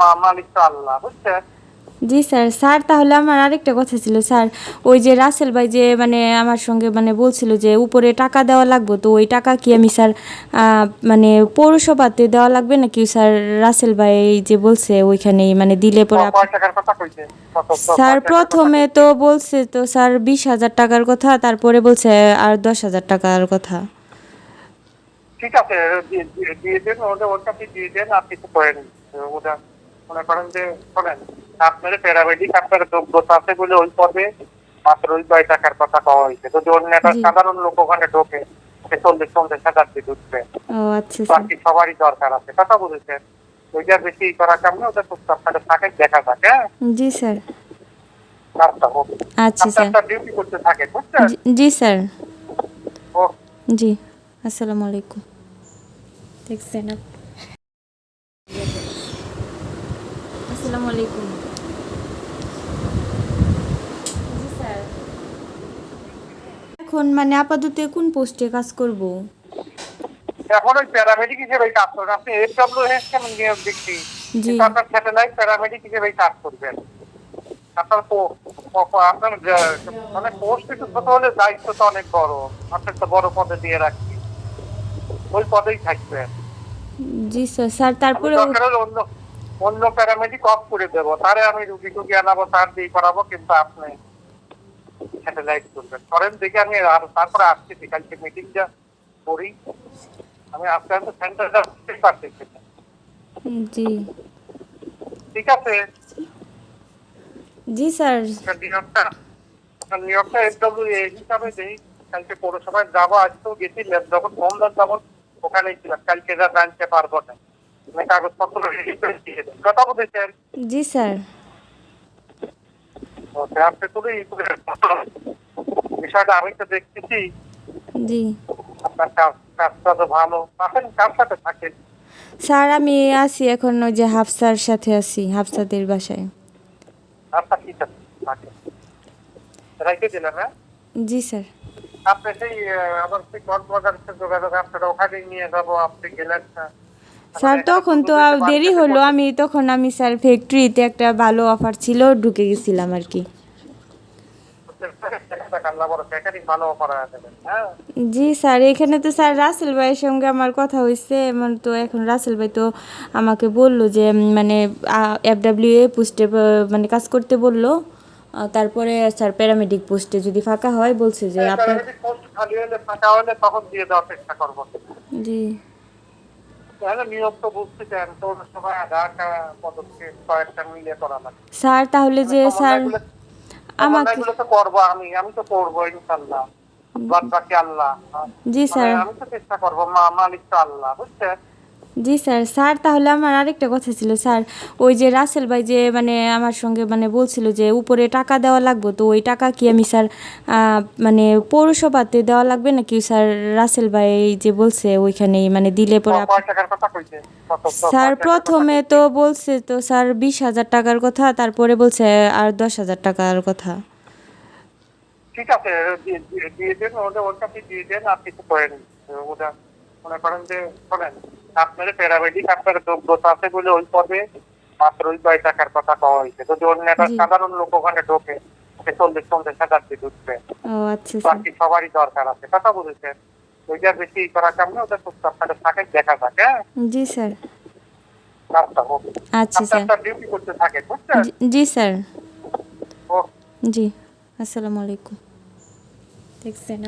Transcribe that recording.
মা- মালিক তো আল্লাহ বুঝছেন জি স্যার স্যার তাহলে আমার আরেকটা কথা ছিল স্যার ওই যে রাসেল ভাই যে মানে আমার সঙ্গে মানে বলছিল যে উপরে টাকা দেওয়া লাগবে তো ওই টাকা কি আমি স্যার মানে পৌরসভাতে দেওয়া লাগবে নাকি স্যার রাসেল ভাই যে বলছে ওইখানেই মানে দিলে পরে স্যার প্রথমে তো বলছে তো স্যার বিশ হাজার টাকার কথা তারপরে বলছে আর দশ হাজার টাকার কথা। ঠিক আছে দিয়ে- দেন ওর কাছে দিয়ে দেন কিছু করেন। ওটা মনে করেন যে শোনেন আপনার প্যারামেডিক আপনার যোগ্যতা আছে বলে ওই পদে মাত্র ওই কয় টাকার কথা কওয়া হয়েছে। যদি অন্য একটা সাধারণ লোক ওখানে ঢোকে সে চল্লিশ পঞ্চাশ হাজার দিয়ে ঢুকবে। আচ্ছা স্যার বাকি সবারই দরকার আছে। কথা বুঝেছেন ওইটা বেশি করা কামনে ওটা প্রস্তাব থাকে থাকে দেখা থাকে হ্যাঁ? জি স্যার। আচ্ছা স্যার। ডিউটি করতে থাকে বুঝছেন? জি- স্যার। জি আসসালামু আলাইকুম। দেখছেন আপ- আসসালামু আলাইকুম এখন মানে আপাতত কোন পোস্টে কাজ করব? এখন ওই প্যারামেডিক হিসেবে কাজ করবেন। আপনি এফ ডব্লিউ এস কেন নিয়োগ দিচ্ছি জি। কিন্তু আপনার স্যাটেলাইট প্যারামেডিক হিসেবে কাজ করবেন। আপনার আপনার মানে পোস্ট একটু ছোট হলে দায়িত্ব তো অনেক বড়। আপনার তো বড় পদে দিয়ে রাখছি ওই পদেই থাকবেন। জি স্যার স্যার তারপরে অন্য অন্য প্যারামেডিক অফ করে দেবো। তারে আমি রুগী টুগি আনাবো তার দিয়ে করাবো কিন্তু আপনি স্যাটেলাইট করবেন। করেন দেখে আমি আর তারপরে আসছি কালকে মিটিংটা করি। আমি আস্তে আস্তে সেন্টারটা না। জি। ঠিক আছে? জি স্যার। নিয়োগটা নিয়োগটা এসডব্লিউ এ হিসাবে দেই। কালকে পৌরসভায় যাব আজকেও গেছিলাম যখন কম দাম যাব ওখানেই ছিলাম। কালকে যা জানতে পারব না। কাগজপত্র রেডি করে দিয়ে দেন কথা বলেছেন জি স্যার। আপনি তো এই বিষয়টা আমি তো দেখতেছি। জি। আপনার কাজটা তো ভালো। আসেন কার সাথে থাকেন? স্যার আমি আছি এখন ওই যে হাফসার সাথে আছি হাফসাদের বাসায়। আপনার কি সাথে থাকেন রাইতে দিলেন হ্যাঁ? জি স্যার। আপনি সেই আমার সেই সাথে যোগাযোগ আপনারা ওখানেই নিয়ে যাব আপনি গেলেন না। স্যার তখন তো দেরি হলো। আমি তখন আমি স্যার ফ্যাক্টরিতে একটা ভালো অফার ছিল ঢুকে গেছিলাম আর কি। হ্যাঁ জি স্যার এখানে তো স্যার রাসেল ভাইয়ের সঙ্গে আমার কথা হয়েছে। এমন তো এখন রাসেল ভাই তো আমাকে বলল যে মানে এফ ডাব্লিউ এ পোস্টে মানে কাজ করতে বলল। তারপরে স্যার প্যারামেডিক পোস্টে যদি ফাঁকা হয় বলছে যে আপনার চেষ্টা করব। জি। স্যার তাহলে যে স্যার আমাকে করব আমি আমি তো করব ইনশাআল্লাহ। আল্লাহ। জি স্যার। মানে আমি তো চেষ্টা করব মা মালিক তো আল্লাহ বুঝছেন? জি স্যার স্যার তাহলে আমার আরেকটা কথা ছিল স্যার ওই যে রাসেল ভাই যে মানে আমার সঙ্গে মানে বলছিল যে উপরে টাকা দেওয়া লাগবে তো ওই টাকা কি আমি স্যার মানে পৌরসভাতে দেওয়া লাগবে নাকি স্যার রাসেল ভাই যে বলছে ওইখানেই মানে দিলে পরে স্যার প্রথমে তো বলছে তো স্যার বিশ হাজার টাকার কথা তারপরে বলছে আর দশ হাজার টাকার কথা। ঠিক আছে দিয়ে- দেন ওর কাছে দিয়ে দেন করেন। ওটা মনে করেন যে শোনেন আপনার প্যারামেডিক আপনার যোগ্যতা আছে বলে ওই পদে মাত্র ওই কয় টাকার কথা কওয়া হয়েছে। যদি অন্য একটা সাধারণ লোক ওখানে ঢোকে সে চল্লিশ পঞ্চাশ হাজার দিয়ে ঢুকবে। আচ্ছা স্যার বাকি সবারই দরকার আছে। কথা বুঝেছেন ওইটা বেশি করা কামনে ওটা প্রস্তাব থাকে থাকে দেখা থাকে হ্যাঁ? জি স্যার। আচ্ছা আপনি স্যার। ডিউটি করতে থাকেন বুঝছেন? জি- স্যার। জি আসসালামু আলাইকুম। দেখছেন